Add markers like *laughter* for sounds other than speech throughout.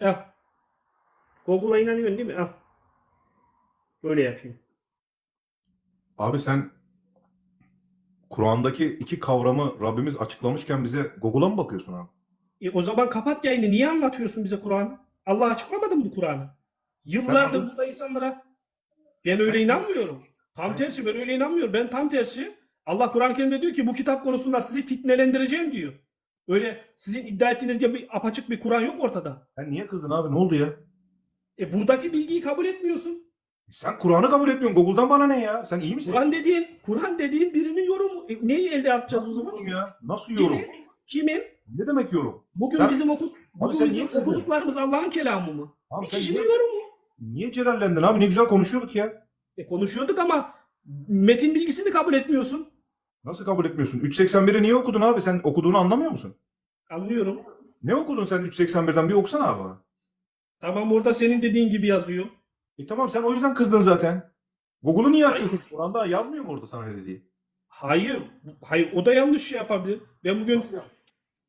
Al. Google'a inanıyorsun değil mi? Al. Böyle yapayım. Abi sen Kur'an'daki iki kavramı Rabbimiz açıklamışken bize Google'a mı bakıyorsun abi? E, o zaman kapat yayını. Niye anlatıyorsun bize Kur'an'ı? Allah açıklamadı mı bu Kur'an'ı? Yıllardır Sen- burada insanlara ben öyle inanmıyorum. Tam tersi ben öyle inanmıyorum. Ben tam tersi Allah Kur'an-ı Kerim'de diyor ki bu kitap konusunda sizi fitnelendireceğim diyor. Öyle sizin iddia ettiğiniz gibi apaçık bir Kur'an yok ortada. Sen niye kızdın abi? Ne oldu ya? E buradaki bilgiyi kabul etmiyorsun. Sen Kur'an'ı kabul etmiyorsun. Google'dan bana ne ya? Sen iyi misin? Kur'an dediğin, Kur'an dediğin birinin yorumu. E, neyi elde yapacağız o zaman? ya. Nasıl yorum? Kimin? Kimin? Ne demek yorum? Bugün Sen- bizim okul, bugün sen bizim okuduklarımız Allah'ın kelamı mı? Abi Bir sen kişinin niye, yorumu. niye celallendin abi? Ne güzel konuşuyorduk ya. E, konuşuyorduk ama metin bilgisini kabul etmiyorsun. Nasıl kabul etmiyorsun? 381'i niye okudun abi? Sen okuduğunu anlamıyor musun? Anlıyorum. Ne okudun sen 381'den? Bir okusana abi. Tamam orada senin dediğin gibi yazıyor. E tamam sen o yüzden kızdın zaten. Google'u niye açıyorsun? Kur'an'da yazmıyor mu orada sana ne dediği? Hayır. Hayır o da yanlış şey yapabilir. Ben bugün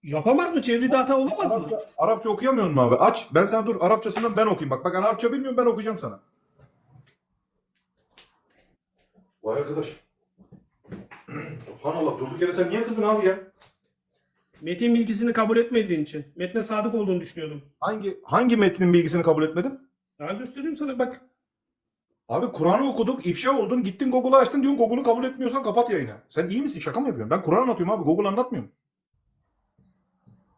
yapamaz mı? Çevrede hata olamaz mı? Arapça, Arapça okuyamıyor musun abi? Aç. Ben sana dur Arapçasından ben okuyayım. Bak bak ben Arapça bilmiyorum ben okuyacağım sana. Vay arkadaş. Subhanallah durduk yere sen niye kızdın abi ya? Metin bilgisini kabul etmediğin için. Metne sadık olduğunu düşünüyordum. Hangi hangi metnin bilgisini kabul etmedin? Daha göstereyim sana bak. Abi Kur'an'ı okuduk, ifşa oldun, gittin Google'u açtın diyorsun Google'u kabul etmiyorsan kapat yayını. Sen iyi misin? Şaka mı yapıyorsun? Ben Kur'an anlatıyorum abi, Google anlatmıyorum.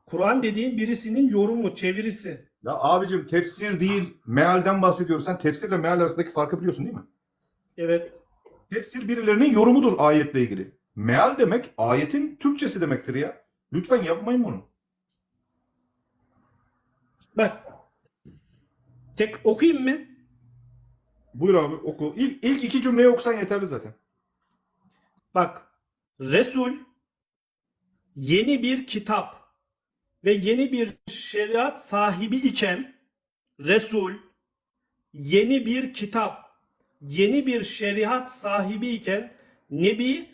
Kur'an dediğin birisinin yorumu, çevirisi. Ya abicim tefsir değil, mealden bahsediyoruz. Sen tefsirle meal arasındaki farkı biliyorsun değil mi? Evet. Tefsir birilerinin yorumudur ayetle ilgili. Meal demek ayetin Türkçesi demektir ya. Lütfen yapmayın bunu. Bak. Tek okuyayım mı? Buyur abi oku. İlk, ilk iki cümleyi okusan yeterli zaten. Bak. Resul yeni bir kitap ve yeni bir şeriat sahibi iken Resul yeni bir kitap, yeni bir şeriat sahibi iken Nebi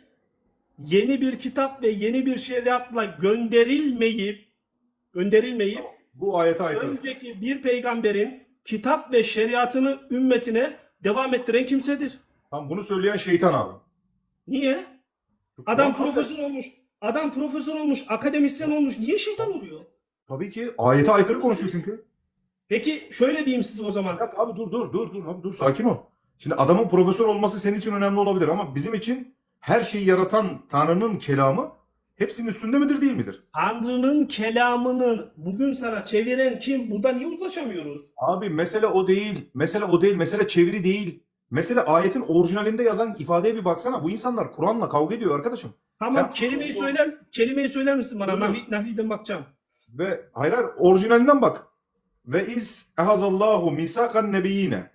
yeni bir kitap ve yeni bir şeriatla gönderilmeyip gönderilmeyip Bu ayete aykırı. önceki bir peygamberin kitap ve şeriatını ümmetine devam ettiren kimsedir. Tam bunu söyleyen şeytan abi. Niye? Adam Kur'an- profesör olmuş. Adam profesör olmuş, akademisyen olmuş. Niye şeytan oluyor? Tabii ki ayete aykırı konuşuyor çünkü. Peki şöyle diyeyim size o zaman. Bak abi dur dur dur dur abi dur sakin ol. Şimdi adamın profesör olması senin için önemli olabilir ama bizim için her şeyi yaratan Tanrı'nın kelamı hepsinin üstünde midir değil midir? Tanrı'nın kelamını bugün sana çeviren kim? Burada niye uzlaşamıyoruz? Abi mesele o değil. Mesele o değil. Mesele çeviri değil. Mesele ayetin orijinalinde yazan ifadeye bir baksana. Bu insanlar Kur'an'la kavga ediyor arkadaşım. Tamam Sen- kelimeyi söyler kelimeyi söyler misin bana? Nahi, Nahi'den bakacağım. Ve hayır hayır orijinalinden bak. Ve iz ehazallahu misakan nebiyine.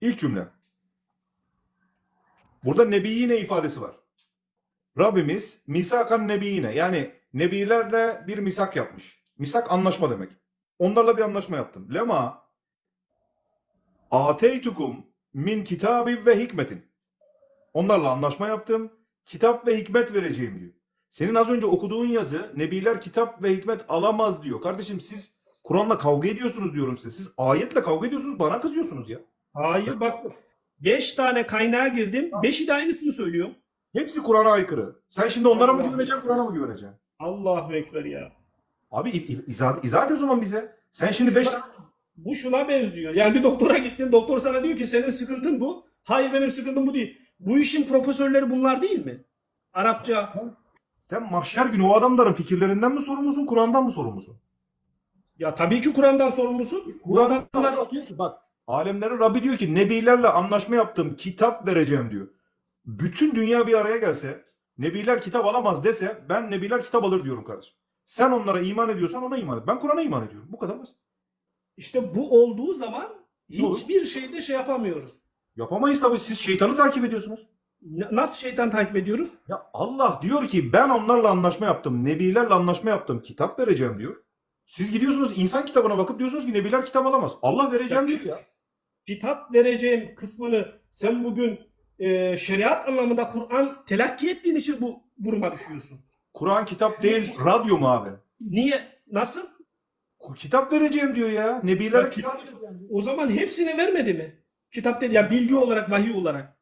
İlk cümle. Burada nebiyine ifadesi var. Rabbimiz misakan nebiyine yani nebilerle bir misak yapmış. Misak anlaşma demek. Onlarla bir anlaşma yaptım. Lema ateytukum min kitabi ve hikmetin. Onlarla anlaşma yaptım. Kitap ve hikmet vereceğim diyor. Senin az önce okuduğun yazı nebiler kitap ve hikmet alamaz diyor. Kardeşim siz Kur'an'la kavga ediyorsunuz diyorum size. Siz ayetle kavga ediyorsunuz bana kızıyorsunuz ya. Hayır bak 5 tane kaynağa girdim. 5'i de aynısını söylüyor. Hepsi Kur'an'a aykırı. Sen şimdi onlara mı güveneceksin Kur'an'a mı güveneceksin? Allahu ekber ya. Abi izah, izah et o zaman bize. Sen şimdi 5 Bu şuna benziyor. Yani bir doktora gittin. Doktor sana diyor ki senin sıkıntın bu. Hayır benim sıkıntım bu değil. Bu işin profesörleri bunlar değil mi? Arapça. sen mahşer günü o adamların fikirlerinden mi sorumlusun Kur'an'dan mı sorumlusun? Ya tabii ki Kur'an'dan sorumlusun. Diyor ki bak alemlerin Rabbi diyor ki nebilerle anlaşma yaptım kitap vereceğim diyor. Bütün dünya bir araya gelse nebiler kitap alamaz dese ben nebiler kitap alır diyorum kardeşim. Sen onlara iman ediyorsan ona iman et. Ben Kur'an'a iman ediyorum. Bu kadar basit. işte bu olduğu zaman olur? hiçbir şeyde şey yapamıyoruz. Yapamayız tabii. Siz şeytanı takip ediyorsunuz. N- Nasıl şeytan takip ediyoruz? Ya Allah diyor ki ben onlarla anlaşma yaptım. Nebilerle anlaşma yaptım. Kitap vereceğim diyor. Siz gidiyorsunuz insan kitabına bakıp diyorsunuz ki nebiler kitap alamaz. Allah vereceğim diyor ya. Kitap vereceğim kısmını sen bugün e, şeriat anlamında Kur'an telakki ettiğin için bu duruma düşüyorsun. Kur'an kitap değil radyo mu abi? Niye? Nasıl? Kitap vereceğim diyor ya. Nebilere Ya kitap O zaman hepsini vermedi mi? Kitap dedi ya bilgi olarak, vahiy olarak.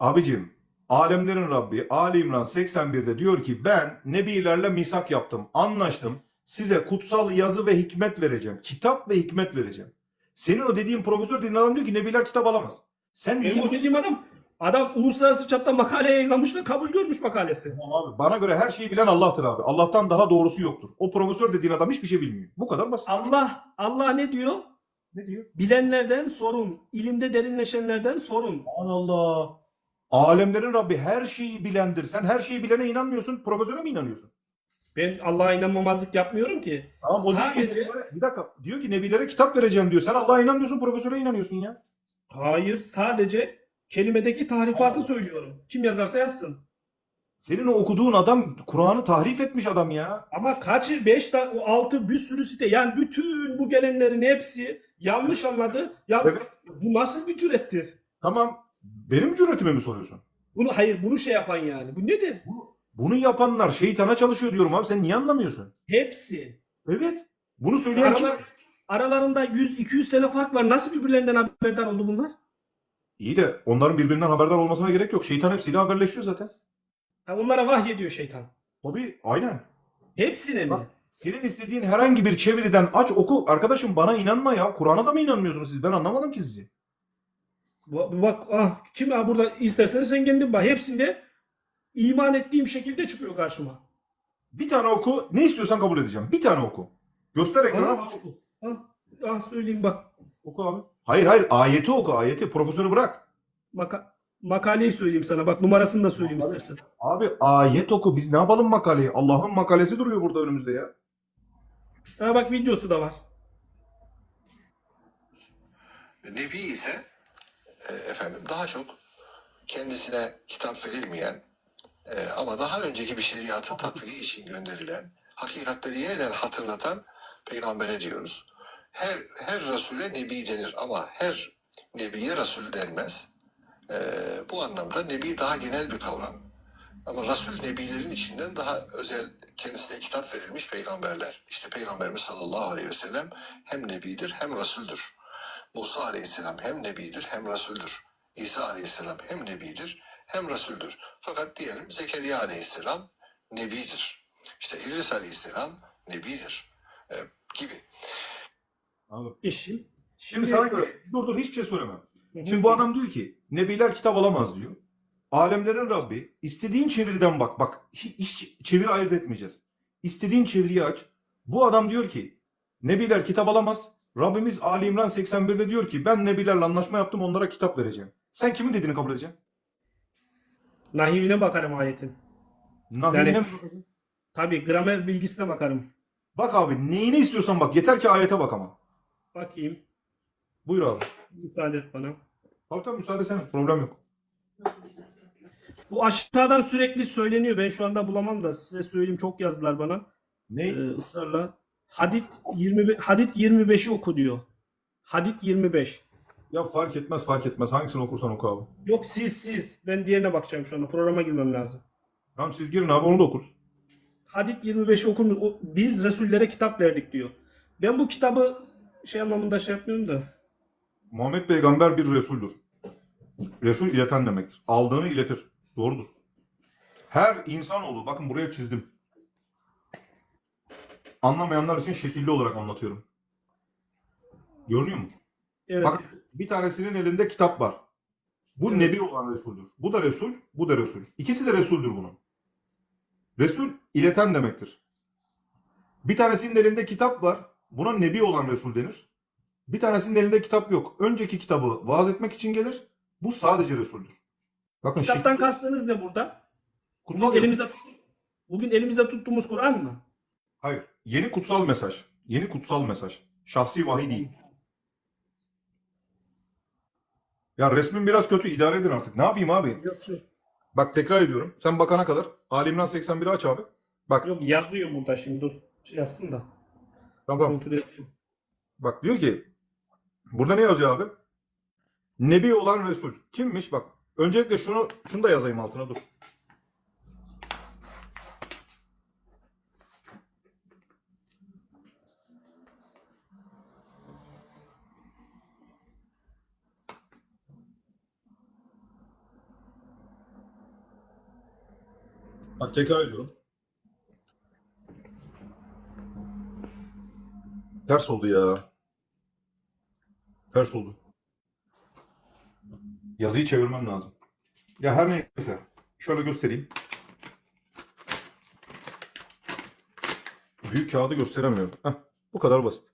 Abicim, alemlerin Rabbi Ali İmran 81'de diyor ki ben nebilerle misak yaptım, anlaştım. Size kutsal yazı ve hikmet vereceğim. Kitap ve hikmet vereceğim. Senin o dediğin profesör dediğin adam diyor ki nebiler kitap alamaz. Sen Benim niye o dediğim adam adam uluslararası çapta makale yayınlamış ve kabul görmüş makalesi. Abi, bana göre her şeyi bilen Allah'tır abi. Allah'tan daha doğrusu yoktur. O profesör dediğin adam hiçbir şey bilmiyor. Bu kadar basit. Allah Allah ne diyor? Ne diyor? Bilenlerden sorun, ilimde derinleşenlerden sorun. Allah. Alemlerin Rabbi her şeyi bilendir. Sen her şeyi bilene inanmıyorsun. Profesöre mi inanıyorsun? Ben Allah'a inanmamazlık yapmıyorum ki. Tamam, o diyor ki Sadece- bir dakika. Diyor ki nebilere kitap vereceğim diyor. Sen Allah'a inanmıyorsun, profesöre inanıyorsun ya. Hayır, sadece kelimedeki tahrifatı söylüyorum. Kim yazarsa yazsın. Senin o okuduğun adam Kur'an'ı tahrif etmiş adam ya. Ama kaçı? 5 tane, o 6 bir sürü site. Yani bütün bu gelenlerin hepsi yanlış anladı. Ya Evet. bu nasıl bir cürettir? Tamam. Benim cüretime mi soruyorsun? Bunu hayır, bunu şey yapan yani. Bu nedir? Bunu yapanlar şeytana çalışıyor diyorum abi. Sen niye anlamıyorsun? Hepsi. Evet. Bunu söyleyen kim? Aralar, aralarında 100-200 sene fark var. Nasıl birbirlerinden haberdar oldu bunlar? İyi de onların birbirinden haberdar olmasına gerek yok. Şeytan hepsiyle haberleşiyor zaten. Ha, onlara vahyediyor şeytan. Tabii aynen. Hepsine mi? Bak. Senin istediğin herhangi bir çeviriden aç oku. Arkadaşım bana inanma ya. Kur'an'a da mı inanmıyorsunuz siz? Ben anlamadım ki sizi. Bu- Bak ah, kim ha burada isterseniz sen kendin bak. Hepsinde iman ettiğim şekilde çıkıyor karşıma. Bir tane oku. Ne istiyorsan kabul edeceğim. Bir tane oku. Göster ekrana. Ah, ah, ah söyleyeyim bak. Oku abi. Hayır hayır. Ayeti oku. Ayeti. Profesörü bırak. Maka makaleyi söyleyeyim sana. Bak numarasını da söyleyeyim istersen. Abi ayet oku. Biz ne yapalım makaleyi? Allah'ın makalesi duruyor burada önümüzde ya. Ha bak videosu da var. Nebi ise e, efendim daha çok kendisine kitap verilmeyen e, ama daha önceki bir şeriatı tatbiki için gönderilen, hakikatleri yeniden hatırlatan peygambere diyoruz. Her her Resul'e Nebi denir ama her Nebiye Resul denmez. E, bu anlamda Nebi daha genel bir kavram. Ama Resul Nebilerin içinden daha özel kendisine kitap verilmiş peygamberler. İşte Peygamberimiz sallallahu aleyhi ve sellem hem Nebidir hem Resul'dür. Musa aleyhisselam hem nebidir hem resuldür. İsa aleyhisselam hem nebidir hem resuldür. Fakat diyelim Zekeriya aleyhisselam nebidir. İşte İdris aleyhisselam nebidir e, gibi. Abi. Eşim. Şimdi sana göre dur dur hiçbir şey söylemem. Şimdi bu adam diyor ki Nebiler kitap alamaz diyor. Alemlerin Rabbi istediğin çeviriden bak bak hiç, hiç çeviri ayırt etmeyeceğiz. İstediğin çeviriyi aç. Bu adam diyor ki Nebiler kitap alamaz. Rabbimiz Ali İmran 81'de diyor ki ben Nebilerle anlaşma yaptım onlara kitap vereceğim. Sen kimin dediğini kabul edeceksin? Nahivine bakarım ayetin. Nahiyine Yani-? Tabii gramer bilgisine bakarım. Bak abi neyini istiyorsan bak yeter ki ayete bak ama. Bakayım. Buyur abi. Müsaade et bana. Tabii tabii müsaade sen problem yok. Bu aşağıdan sürekli söyleniyor. Ben şu anda bulamam da size söyleyeyim. Çok yazdılar bana. Ne? Ee, ısrarla. Hadit 25 Hadit 25'i oku diyor. Hadit 25. Ya fark etmez fark etmez hangisini okursan oku abi. Yok siz siz. Ben diğerine bakacağım şu anda. Programa girmem lazım. Tamam siz girin abi onu da okuruz. Hadit 25'i okur mu? O- Biz Resullere kitap verdik diyor. Ben bu kitabı şey anlamında şey yapmıyorum da. Muhammed peygamber bir Resul'dür. Resul ileten demektir. Aldığını iletir. Doğrudur. Her insanoğlu, bakın buraya çizdim. Anlamayanlar için şekilli olarak anlatıyorum. Görünüyor mu? Evet. Bak bir tanesinin elinde kitap var. Bu Evet. nebi olan Resul'dür. Bu da Resul, bu da Resul. İkisi de Resul'dür bunun. Resul ileten demektir. Bir tanesinin elinde kitap var. Buna nebi olan Resul denir. Bir tanesinin elinde kitap yok. Önceki kitabı vaaz etmek için gelir. Bu sadece Resul'dür. Bakın Kitaptan şekil- kastınız ne burada? kutsal Bugün elimizde Bugün elimizde tuttuğumuz Kur'an mı? Hayır. Yeni kutsal mesaj. Yeni kutsal mesaj. Şahsi vahiy değil. Ya resmin biraz kötü. idare edin artık. Ne yapayım abi? Yok yok. Bak tekrar ediyorum. Sen bakana kadar. Ali İmran 81'i aç abi. Bak. Yok yazıyor burada şimdi dur. Yazsın da. Tamam. Kontrol edeyim. Bak diyor ki. Burada ne yazıyor abi? Nebi olan Resul. Kimmiş? Bak. Öncelikle şunu şunu da yazayım altına dur. Tekrar ediyorum. Ters oldu ya. Ters oldu. Yazıyı çevirmem lazım. Ya her neyse. Şöyle göstereyim. Büyük kağıdı gösteremiyorum. Heh, bu kadar basit.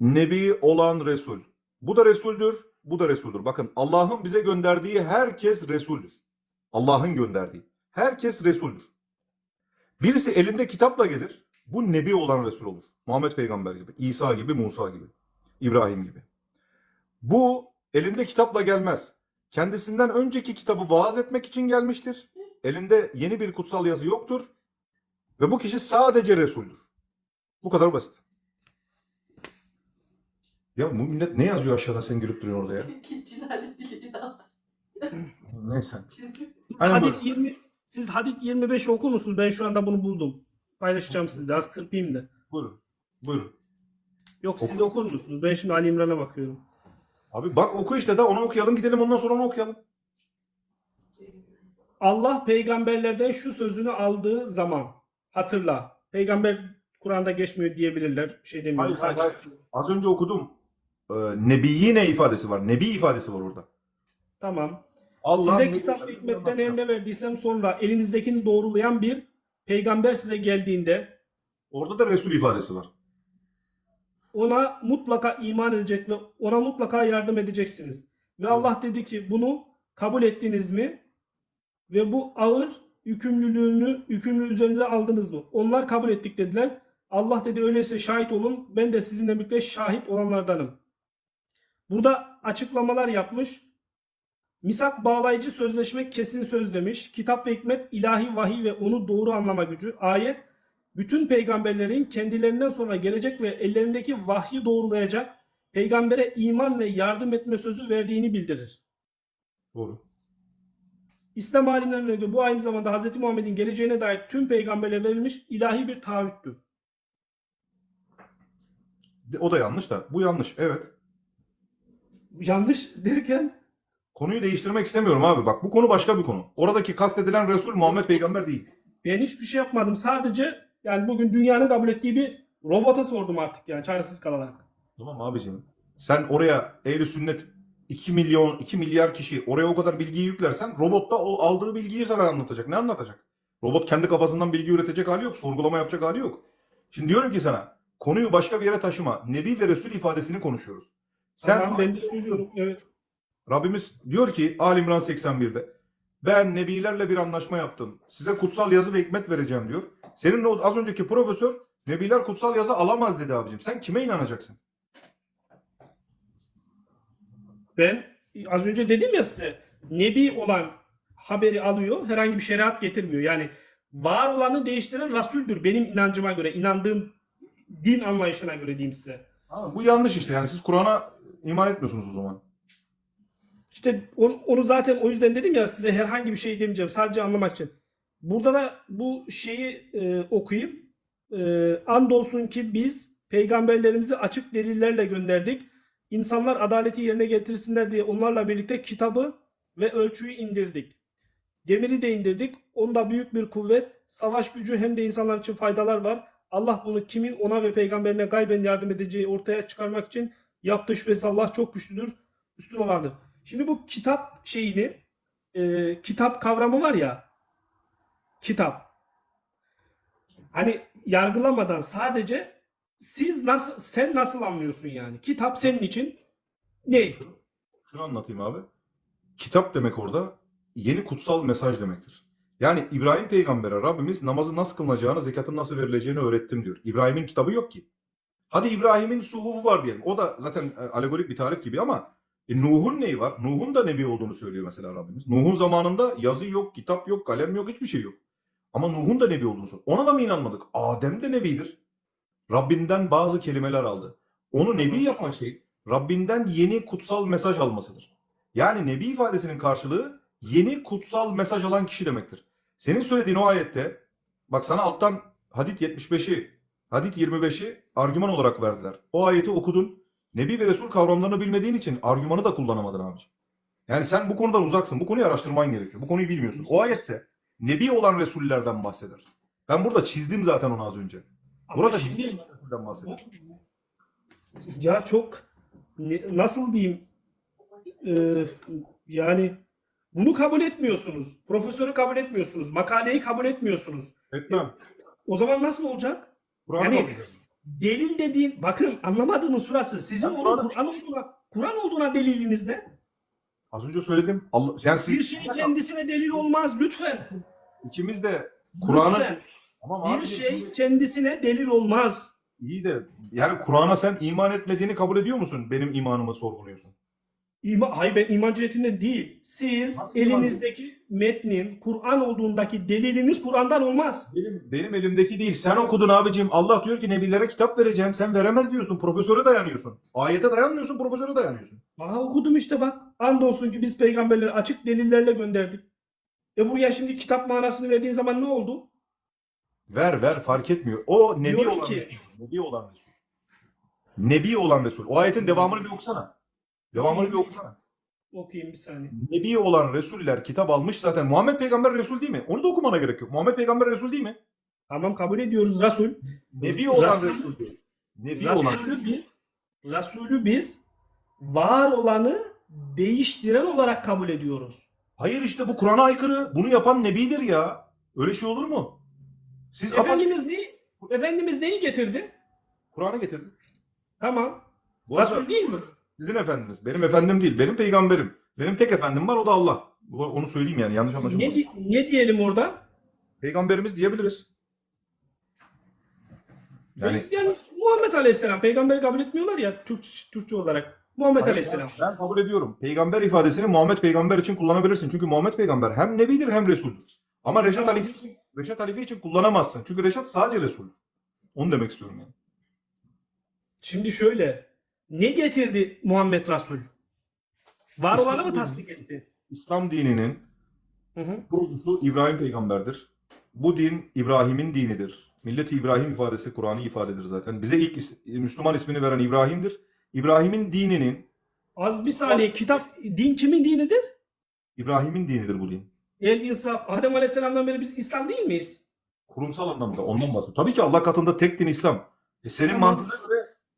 Nebi olan Resul. Bu da Resul'dür, bu da Resul'dür. Bakın Allah'ın bize gönderdiği herkes Resul'dür. Allah'ın gönderdiği. Herkes Resul'dür. Birisi elinde kitapla gelir. Bu Nebi olan Resul olur. Muhammed Peygamber gibi, İsa gibi, Musa gibi, İbrahim gibi. Bu elinde kitapla gelmez. Kendisinden önceki kitabı vaaz etmek için gelmiştir. Elinde yeni bir kutsal yazı yoktur. Ve bu kişi sadece Resul'dür. Bu kadar basit. Ya bu millet ne yazıyor aşağıda sen gülüp duruyorsun orada ya? *laughs* Neyse. Aynen Hadit böyle. 20 siz Hadit 25 okur musunuz? Ben şu anda bunu buldum. Paylaşacağım sizle. Az kırpayım da. Buyurun. Buyurun. Yok siz Oku. okur musunuz? Ben şimdi Ali İmran'a bakıyorum. Abi bak oku işte da onu okuyalım gidelim ondan sonra onu okuyalım. Allah peygamberlerden şu sözünü aldığı zaman hatırla. Peygamber Kur'an'da geçmiyor diyebilirler. Bir şey demiyorum. Hayır, hayır, Sadece- Az önce okudum. Ee, Nebiyine ifadesi var. Nebi ifadesi var orada. Tamam. Allah Size kitap ve hikmetten emre verdiysem sonra elinizdekini doğrulayan bir peygamber size geldiğinde Orada da Resul ifadesi var. ona mutlaka iman edecek ve ona mutlaka yardım edeceksiniz. Ve Allah dedi ki bunu kabul ettiniz mi? Ve bu ağır yükümlülüğünü yükümlü üzerinize aldınız mı? Onlar kabul ettik dediler. Allah dedi öyleyse şahit olun. Ben de sizinle birlikte şahit olanlardanım. Burada açıklamalar yapmış. Misak bağlayıcı sözleşme kesin söz demiş. Kitap ve hikmet ilahi vahiy ve onu doğru anlama gücü. Ayet bütün peygamberlerin kendilerinden sonra gelecek ve ellerindeki vahyi doğrulayacak peygambere iman ve yardım etme sözü verdiğini bildirir. Doğru. İslam alimlerine göre bu aynı zamanda Hz. Muhammed'in geleceğine dair tüm peygamberlere verilmiş ilahi bir taahhüttür. O da yanlış da. Bu yanlış. Evet. Yanlış derken Konuyu değiştirmek istemiyorum abi. Bak bu konu başka bir konu. Oradaki kastedilen Resul Muhammed peygamber değil. ben hiçbir şey yapmadım. Sadece yani bugün dünyanın kabul ettiği bir robota sordum artık yani çaresiz kalarak. Tamam abicim. Sen oraya ehli sünnet 2 milyon 2 milyar kişi oraya o kadar bilgiyi yüklersen robot da o aldığı bilgiyi sana anlatacak. Ne anlatacak? Robot kendi kafasından bilgi üretecek hali yok. Sorgulama yapacak hali yok. Şimdi diyorum ki sana konuyu başka bir yere taşıma. Nebi ve Resul ifadesini konuşuyoruz. Sen Tamam, ben de söylüyorum. Evet. Rabbimiz diyor ki Ali İmran 81'de ben nebilerle bir anlaşma yaptım. Size kutsal yazı ve hikmet vereceğim diyor. Senin o az önceki profesör nebiler kutsal yazı alamaz dedi abicim. Sen kime inanacaksın? Ben az önce dedim ya size nebi olan haberi alıyor herhangi bir şeriat getirmiyor. Yani var olanı değiştiren Resul'dür benim inancıma göre inandığım din anlayışına göre diyeyim size. Ama bu yanlış işte. Yani siz Kur'an'a iman etmiyorsunuz o zaman. İşte onu, zaten o yüzden dedim ya size herhangi bir şey demeyeceğim sadece anlamak için. Burada da bu şeyi e, okuyayım. E, andolsun ki biz peygamberlerimizi açık delillerle gönderdik. İnsanlar adaleti yerine getirsinler diye onlarla birlikte kitabı ve ölçüyü indirdik. Demiri de indirdik. Onda büyük bir kuvvet, savaş gücü hem de insanlar için faydalar var. Allah bunu kimin ona ve peygamberine gayben yardım edeceği ortaya çıkarmak için yaptı şüphesiz Allah çok güçlüdür, üstün olandır. Şimdi bu kitap şeyini, e, kitap kavramı var ya, kitap. Hani yargılamadan sadece siz nasıl, sen nasıl anlıyorsun yani? Kitap senin için ne? Şunu anlatayım abi. Kitap demek orada yeni kutsal mesaj demektir. Yani İbrahim peygambere Rabbimiz namazı nasıl kılınacağını, zekatın nasıl verileceğini öğrettim diyor. İbrahim'in kitabı yok ki. Hadi İbrahim'in suhufu var diyelim. O da zaten e, alegorik bir tarif gibi ama e, Nuh'un neyi var? Nuh'un da nebi olduğunu söylüyor mesela Rabbimiz. Nuh'un zamanında yazı yok, kitap yok, kalem yok, hiçbir şey yok. Ama Nuh'un da nebi olduğunu söylüyor. Ona da mı inanmadık? Adem de nebidir. Rabbinden bazı kelimeler aldı. Onu nebi yapan şey Rabbinden yeni kutsal mesaj almasıdır. Yani nebi ifadesinin karşılığı yeni kutsal mesaj alan kişi demektir. Senin söylediğin o ayette bak sana alttan hadit 75'i, hadit 25'i argüman olarak verdiler. O ayeti okudun. Nebi ve Resul kavramlarını bilmediğin için argümanı da kullanamadın abiciğim. Yani sen bu konudan uzaksın. Bu konuyu araştırman gerekiyor. Bu konuyu bilmiyorsun. O ayette nebi olan Resullerden bahseder. Ben burada çizdim zaten onu az önce. Ama Burada şimdi Resullerden bahseder. ya çok nasıl diyeyim Ee, yani bunu kabul etmiyorsunuz. Profesörü kabul etmiyorsunuz. Makaleyi kabul etmiyorsunuz. Etmem. O zaman nasıl olacak? Kur'an'ı Yani- kabul. Delil dediğin bakın anlamadığınız şurası. Sizin Ben onun Kur'an'ı- Kur'an olduğuna Kur'an olduğuna deliliniz ne? Az önce söyledim. Allah, yani siz, Bir şey kendisine delil olmaz lütfen. ikimiz de Kur'an'ı Lütfen. Tamam Bir abi, şey kendisine delil olmaz. iyi de yani Kur'an'a sen iman etmediğini kabul ediyor musun? Benim imanımı sorguluyorsun. İma, hayır ben iman cihetinden değil. Siz Nasıl elinizdeki metnin Kur'an olduğundaki deliliniz Kur'an'dan olmaz. Benim, benim elimdeki değil. Sen okudun abicim. Allah diyor ki nebilere kitap vereceğim. Sen veremez diyorsun. Profesöre dayanıyorsun. Ayete dayanmıyorsun. Profesöre dayanıyorsun. Aha okudum işte bak. Andolsun ki biz peygamberleri açık delillerle gönderdik. E buraya şimdi kitap manasını verdiğin zaman ne oldu? Ver ver fark etmiyor. O nebi Diyorum olan ki- Resul. Nebi olan Resul. Nebi olan Resul. O ayetin devamını bir okusana. Devamını bir okusana. Okuyayım bir saniye. Nebi olan Resuller kitap almış zaten. Muhammed Peygamber Resul değil mi? Onu da okumana gerek yok. Muhammed Peygamber Resul değil mi? Tamam kabul ediyoruz Resul. Nebi olan Resul- Resul. diyor. Nebi olan. Resulü biz, Resulü biz var olanı değiştiren olarak kabul ediyoruz. Hayır işte bu Kur'an'a aykırı. Bunu yapan Nebidir ya. Öyle şey olur mu? Siz apaçık Efendimiz neyi, Efendimiz neyi getirdi? Kur'an'ı getirdi. Tamam. Bu arada Resul değil mi? Sizin efendiniz. Benim efendim değil. Benim peygamberim. Benim tek efendim var o da Allah. Onu söyleyeyim yani yanlış Ne, anlaşılmasın. di- ne diyelim orada? Peygamberimiz diyebiliriz. Yani Yani, Muhammed Aleyhisselam peygamberi kabul etmiyorlar ya Türk, Türkçe olarak. Muhammed Hayır, Aleyhisselam. Ben, ben kabul ediyorum. Peygamber ifadesini Muhammed peygamber için kullanabilirsin. Çünkü Muhammed peygamber hem nebidir hem resuldür. Ama Reşat. Halife için, Reşat Halife için kullanamazsın. Çünkü Reşat sadece resul. Onu demek istiyorum yani. Şimdi şöyle. Ne getirdi Muhammed Resul? Var İslam olanı mı tasdik etti? İslam dininin Hı hı. kurucusu İbrahim peygamberdir. Bu din İbrahim'in dinidir. Milleti İbrahim ifadesi Kur'an'ı ifadedir zaten. Bize ilk is- Müslüman ismini veren İbrahim'dir. İbrahim'in dininin, Az bir saniye. Kitap, din kimin dinidir? İbrahim'in dinidir bu din. El insaf. Adem Aleyhisselam'dan beri biz İslam değil miyiz? Kurumsal anlamda ondan bahsediyor. Tabii ki Allah katında tek din İslam. E senin Tamam. mantığına göre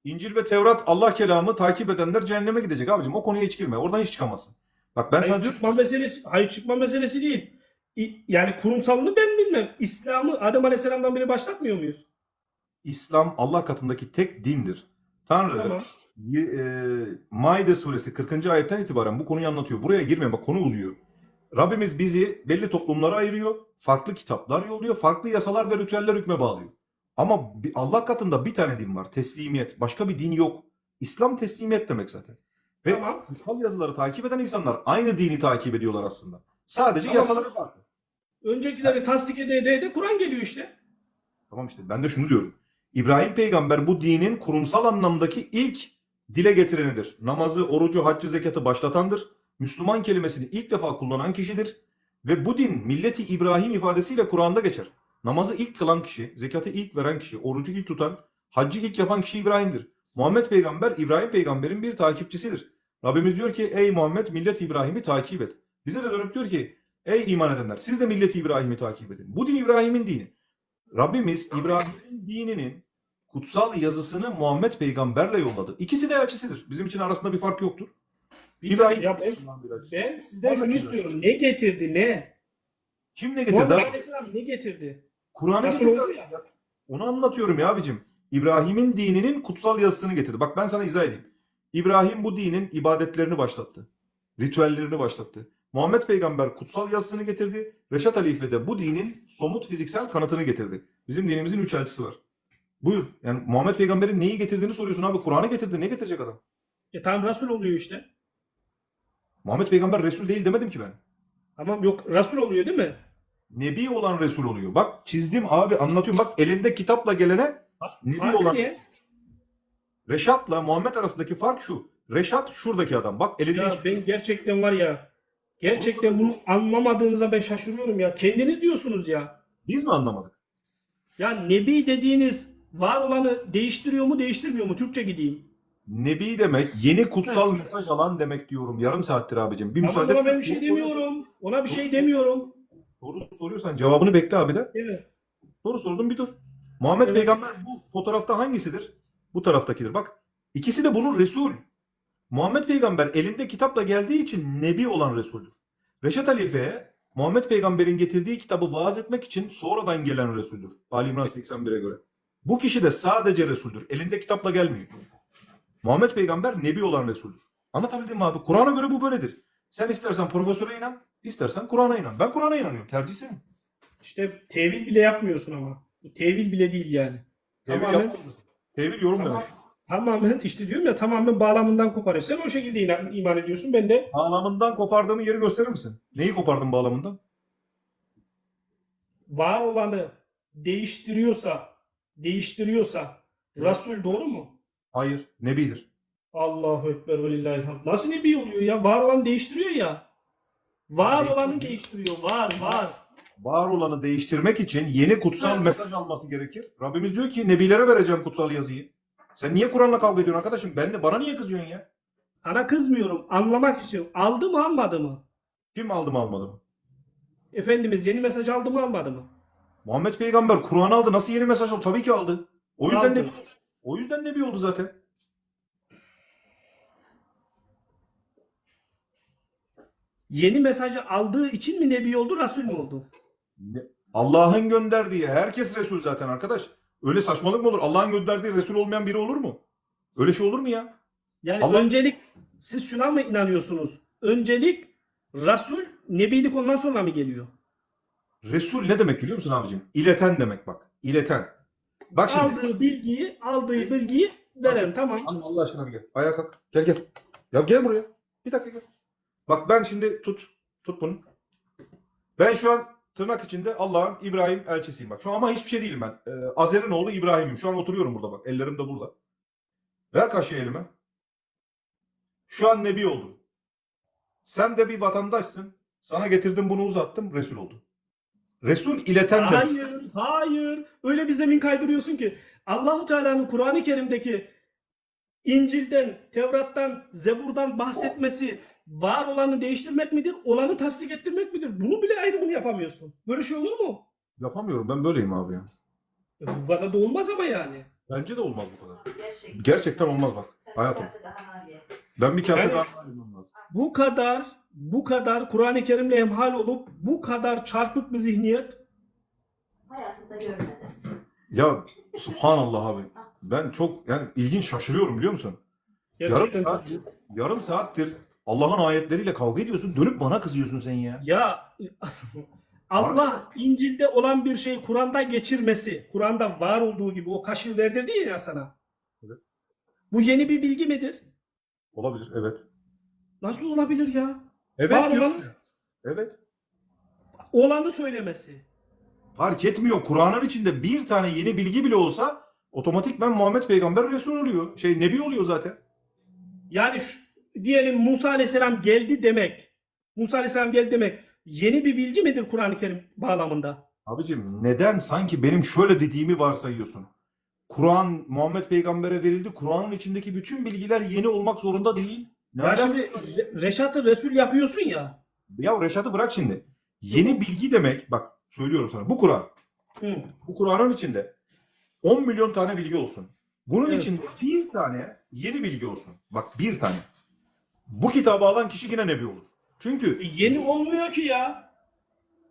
İncil ve Tevrat Allah kelamı takip edenler cehenneme gidecek abicim. O konuya hiç girme. Oradan hiç çıkamazsın. Bak ben hayır, sana çıkma meselesi, hayır çıkma meselesi değil. Yani kurumsalını ben bilmem. İslam'ı Adem Aleyhisselam'dan beri başlatmıyor muyuz? İslam Allah katındaki tek dindir. Tanrı Tamam. e, Maide suresi 40. ayetten itibaren bu konuyu anlatıyor. Buraya girme bak konu uzuyor. Rabbimiz bizi belli toplumlara ayırıyor. Farklı kitaplar yolluyor. Farklı yasalar ve ritüeller hükme bağlıyor. Ama Allah katında bir tane din var. Teslimiyet. Başka bir din yok. İslam teslimiyet demek zaten. Ve Tamam. kutsal yazıları takip eden insanlar aynı dini takip ediyorlar aslında. Sadece Tamam. yasaları farklı. Öncekileri tasdik ede ede ede Kur'an geliyor işte. Tamam işte ben de şunu diyorum. İbrahim peygamber bu dinin kurumsal anlamdaki ilk dile getirenidir. Namazı, orucu, haccı, zekatı başlatandır. Müslüman kelimesini ilk defa kullanan kişidir. Ve bu din milleti İbrahim ifadesiyle Kur'an'da geçer. Namazı ilk kılan kişi, zekatı ilk veren kişi, orucu ilk tutan, haccı ilk yapan kişi İbrahim'dir. Muhammed peygamber İbrahim peygamberin bir takipçisidir. Rabbimiz diyor ki ey Muhammed millet İbrahim'i takip et. Bize de dönüp diyor ki ey iman edenler siz de milleti İbrahim'i takip edin. Bu din İbrahim'in dini. Rabbimiz İbrahim'in dininin kutsal yazısını Muhammed peygamberle yolladı. İkisi de elçisidir. Bizim için arasında bir fark yoktur. İbrahim Ya ben, bir ben sizden şunu istiyorum. Ne getirdi ne? Kim ne getirdi? Muhammed? Aleyhisselam ne getirdi? Kur'an'ı Nasıl getirdi. oldu ya? Onu anlatıyorum ya abicim. İbrahim'in dininin kutsal yazısını getirdi. Bak ben sana izah edeyim. İbrahim bu dinin ibadetlerini başlattı. Ritüellerini başlattı. Muhammed peygamber kutsal yazısını getirdi. Reşat Halife de bu dinin somut fiziksel kanıtını getirdi. Bizim dinimizin üç elçisi var. Buyur. Yani Muhammed peygamberin neyi getirdiğini soruyorsun abi. Kur'an'ı getirdi. Ne getirecek adam? E tamam Resul oluyor işte. Muhammed peygamber Resul değil demedim ki ben. Tamam yok Resul oluyor değil mi? Nebi olan Resul oluyor. Bak çizdim abi anlatıyorum. Bak elinde kitapla gelene Nebi Farkı olan ne? Reşat'la Muhammed arasındaki fark şu. Reşat şuradaki adam. Bak elinde Ya hiçbir şey ben gerçekten var ya gerçekten bunu anlamadığınıza ben şaşırıyorum ya. Kendiniz diyorsunuz ya. Biz mi anlamadık? Ya Nebi dediğiniz var olanı değiştiriyor mu değiştirmiyor mu? Türkçe gideyim. Nebi demek yeni kutsal mesaj alan demek diyorum. Yarım saattir abicim. Bir müsaade ona ben bir şey demiyorum. Ona bir şey demiyorum. Soru soruyorsan cevabını bekle abi de. Evet. Soru sordum bir dur. Muhammed Evet. Peygamber bu fotoğrafta hangisidir? Bu taraftakidir. Bak. İkisi de bunun Resul. Muhammed Peygamber elinde kitapla geldiği için Nebi olan Resul'dür. Reşat Halife Muhammed Peygamber'in getirdiği kitabı vaaz etmek için sonradan gelen Resul'dür. Ali İmran 81'e göre. Bu kişi de sadece Resul'dür. Elinde kitapla gelmiyor. Muhammed Peygamber Nebi olan Resul'dür. Anlatabildim mi abi? Kur'an'a göre bu böyledir. Sen istersen profesöre inan, istersen Kur'an'a inan. Ben Kur'an'a inanıyorum. Tercih senin. İşte tevil bile yapmıyorsun ama. Bu Tevil bile değil yani. Tevil Tamamen-. Tevil yorum Tamam. demek. Tamamen işte diyorum ya tamamen bağlamından koparıyor. Sen o şekilde inan, iman ediyorsun. Ben de Bağlamından kopardığımı yeri gösterir misin? Neyi kopardın bağlamından? var olanı değiştiriyorsa değiştiriyorsa Resul doğru mu? Hayır. Nebidir. Allahu Ekber ve lillahi'l hamd. Nasıl nebi oluyor ya? Var olanı değiştiriyor ya. Var olanı değiştiriyor. Var var. Var olanı değiştirmek için yeni kutsal mesaj alması gerekir. Rabbimiz diyor ki nebilere vereceğim kutsal yazıyı. Sen niye Kur'an'la kavga ediyorsun arkadaşım? Ben de bana niye kızıyorsun ya? Sana kızmıyorum. Anlamak için. Aldı mı almadı mı? Kim aldı mı almadı mı? Efendimiz yeni mesaj aldı mı almadı mı? Muhammed Peygamber Kur'an'ı aldı. Nasıl yeni mesaj aldı? Tabii ki aldı. O yüzden Aldı. nebi, o yüzden nebi oldu zaten. Yeni mesajı aldığı için mi nebi oldu, Resul mü oldu? Allah'ın gönderdiği herkes Resul zaten arkadaş. Öyle saçmalık mı olur? Allah'ın gönderdiği Resul olmayan biri olur mu? Öyle şey olur mu ya? Yani Allah- öncelik siz şuna mı inanıyorsunuz? Öncelik Resul nebilik ondan sonra mı geliyor? Resul ne demek biliyor musun abicim? İleten demek bak. İleten. Bak şimdi. Aldığı bilgiyi, aldığı bilgiyi veren tamam. Hanım Allah aşkına bir gel. Ayağa kalk. Gel gel. Ya gel buraya. Bir dakika gel. Bak ben şimdi tut. Tut bunu. Ben şu an tırnak içinde Allah'ın İbrahim elçisiyim bak. Şu an ama hiçbir şey değilim ben. Ee, Azer'in oğlu İbrahim'im. Şu an oturuyorum burada bak. Ellerim de burada. Ver kaşığı elime. Şu an nebi oldum. Sen de bir vatandaşsın. Sana getirdim bunu uzattım. Resul oldun. Resul ileten demek. Hayır, hayır. Öyle bir zemin kaydırıyorsun ki Allahu Teala'nın Kur'an-ı Kerim'deki İncil'den, Tevrat'tan, Zebur'dan bahsetmesi var olanı değiştirmek midir, olanı tasdik ettirmek midir? Bunu bile ayrımını yapamıyorsun. Böyle şey olur mu? Yapamıyorum. Ben böyleyim abi ya. E, bu kadar da olmaz ama yani. Bence de olmaz bu kadar. Gerçekten. Gerçekten olmaz bak. Sen Hayatım. Ben bir kase Evet. daha ayrılmam lazım. Bu kadar, bu kadar Kur'an-ı Kerim'le emhal olup bu kadar çarpık bir zihniyet Hayatında görmedin. Ya subhanallah abi. Ben çok yani ilginç şaşırıyorum biliyor musun? Yarım gerçekten saat, çok... yarım saattir Allah'ın ayetleriyle kavga ediyorsun. Dönüp bana kızıyorsun sen ya. Ya Allah İncil'de olan bir şeyi Kur'an'da geçirmesi, Kur'an'da var olduğu gibi o kaşığı verdirdi ya sana. Evet. Bu yeni bir bilgi midir? Olabilir evet. Nasıl olabilir ya? Evet Var olan- ya. Evet. Olanı söylemesi. Fark etmiyor. Kur'an'ın içinde bir tane yeni bilgi bile olsa otomatik ben Muhammed Peygamber Resul oluyor. Şey Nebi oluyor zaten. Yani şu, diyelim Musa Aleyhisselam geldi demek. Musa Aleyhisselam geldi demek. Yeni bir bilgi midir Kur'an-ı Kerim bağlamında? Abicim neden sanki benim şöyle dediğimi varsayıyorsun? Kur'an Muhammed Peygamber'e verildi. Kur'an'ın içindeki bütün bilgiler yeni olmak zorunda değil. Ya Nereden- şimdi Re- Reşat'ı Resul yapıyorsun ya. Ya Reşat'ı bırak şimdi. Yeni bilgi demek bak söylüyorum sana bu Kur'an. Hı. Bu Kur'an'ın içinde 10 milyon tane bilgi olsun. Bunun Evet. içinde bir tane yeni bilgi olsun. Bak bir tane. Bu kitabı alan kişi yine nebi olur. Çünkü E, Yeni olmuyor ki ya.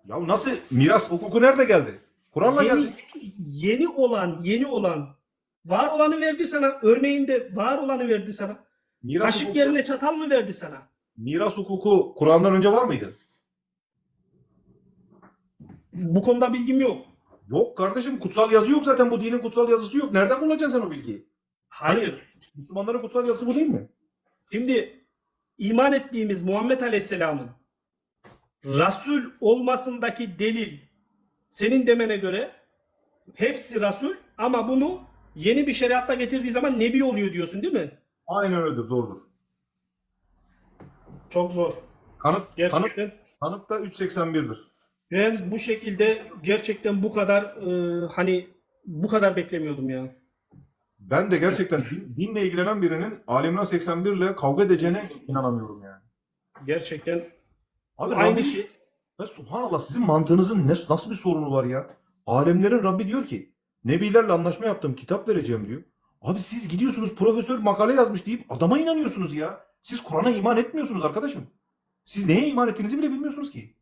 ya nasıl miras hukuku nerede geldi? Kur'an'la Yeni, geldi. yeni olan, yeni olan. Var olanı verdi sana. Örneğinde var olanı verdi sana. Miras Kaşık hukuku, yerine çatal mı verdi sana? miras hukuku Kur'an'dan önce var mıydı? Bu konuda bilgim yok. Yok kardeşim kutsal yazı yok zaten bu dinin kutsal yazısı yok. Nereden bulacaksın sen o bilgiyi? Hayır. Müslümanların kutsal yazısı bu değil mi? Şimdi iman ettiğimiz Muhammed Aleyhisselam'ın Resul olmasındaki delil senin demene göre hepsi Resul ama bunu yeni bir şeriatta getirdiği zaman Nebi oluyor diyorsun değil mi? Aynen öyledir doğrudur. Çok zor. Kanıt, kanıt, Gerçekten. kanıt da 381'dir. Ben bu şekilde gerçekten bu kadar e, hani bu kadar beklemiyordum ya. Ben de gerçekten din- dinle ilgilenen birinin Alemran 81 ile kavga edeceğine inanamıyorum yani. Gerçekten Abi aynı Rabbimiz, şey. Ya subhanallah sizin mantığınızın ne, nasıl bir sorunu var ya? Alemlerin Rabbi diyor ki Nebilerle anlaşma yaptım kitap vereceğim diyor. Abi siz gidiyorsunuz profesör makale yazmış deyip adama inanıyorsunuz ya. Siz Kur'an'a iman etmiyorsunuz arkadaşım. Siz neye iman ettiğinizi bile bilmiyorsunuz ki.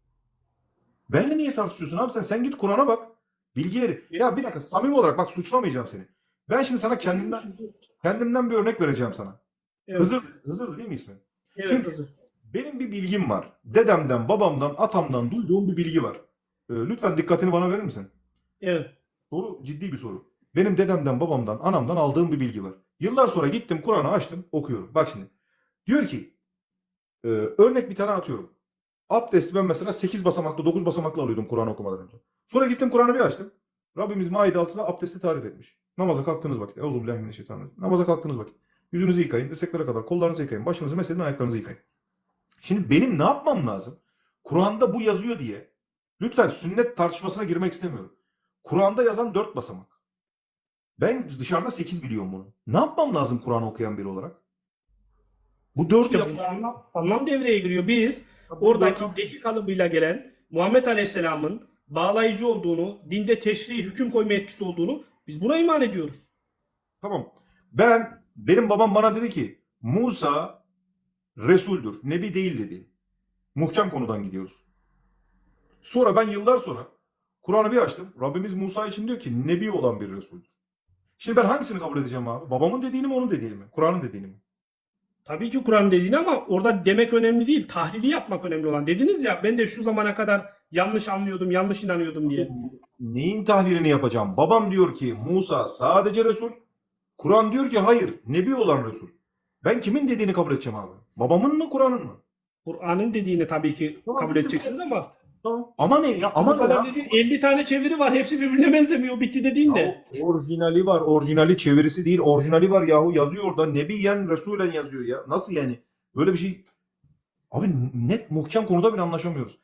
Benle niye tartışıyorsun abi sen? Sen git Kur'an'a bak. Bilgileri. Ya bir dakika samimi olarak bak suçlamayacağım seni. Ben şimdi sana kendimden kendimden bir örnek vereceğim sana. Evet, Hızır, Hızır değil mi ismi? evet, Şimdi- Hızır. Benim bir bilgim var. Dedemden, babamdan, atamdan duyduğum bir bilgi var. Ee, lütfen dikkatini bana verir misin? Evet. Soru ciddi bir soru. Benim dedemden, babamdan, anamdan aldığım bir bilgi var. Yıllar sonra gittim Kur'an'ı açtım, okuyorum. Bak şimdi. Diyor ki, e, örnek bir tane atıyorum. Abdesti ben mesela 8 basamaklı, 9 basamaklı alıyordum Kur'an okumadan önce. Sonra gittim Kur'an'ı bir açtım. Rabbimiz Maide altında abdesti tarif etmiş. Namaza kalktığınız vakit. Euzubillahimineşşeytanirracim. Namaza kalktığınız vakit. Yüzünüzü yıkayın, dirseklere kadar kollarınızı yıkayın, başınızı mesedin, ayaklarınızı yıkayın. Şimdi benim ne yapmam lazım? Kur'an'da bu yazıyor diye. Lütfen sünnet tartışmasına girmek istemiyorum. Kur'an'da yazan 4 basamak. Ben dışarıda 8 biliyorum bunu. Ne yapmam lazım Kur'an okuyan biri olarak? Bu 4 İşte burada anlam, anlam devreye giriyor. Biz oradaki deki kalıbıyla gelen Muhammed Aleyhisselam'ın bağlayıcı olduğunu, dinde teşri, hüküm koyma etkisi olduğunu biz buna iman ediyoruz. Tamam. Ben benim babam bana dedi ki Musa Resul'dür. Nebi değil dedi. Muhkem konudan gidiyoruz. Sonra ben yıllar sonra Kur'an'ı bir açtım. Rabbimiz Musa için diyor ki Nebi olan bir Resul'dür. Şimdi ben hangisini kabul edeceğim abi? Babamın dediğini mi onun dediğini mi? Kur'an'ın dediğini mi? Tabii ki Kur'an dediğini ama orada demek önemli değil. Tahlili yapmak önemli olan. Dediniz ya ben de şu zamana kadar yanlış anlıyordum, yanlış inanıyordum diye. Neyin tahlilini yapacağım? Babam diyor ki Musa sadece Resul. Kur'an diyor ki hayır Nebi olan Resul. Ben kimin dediğini kabul edeceğim abi? Babamın mı Kur'an'ın mı? Kur'an'ın dediğini tabii ki Tamam, kabul edeceksiniz ama Tamam. Ama ne ya? Ama ne ya? dediğin 50 tane çeviri var. Hepsi birbirine benzemiyor. Bitti dediğin de. Ya orijinali var. Orijinali çevirisi değil. Orijinali var yahu. Yazıyor orada. Nebiyen Resulen yazıyor ya. Nasıl yani? Böyle bir şey. Abi net muhkem konuda bile anlaşamıyoruz.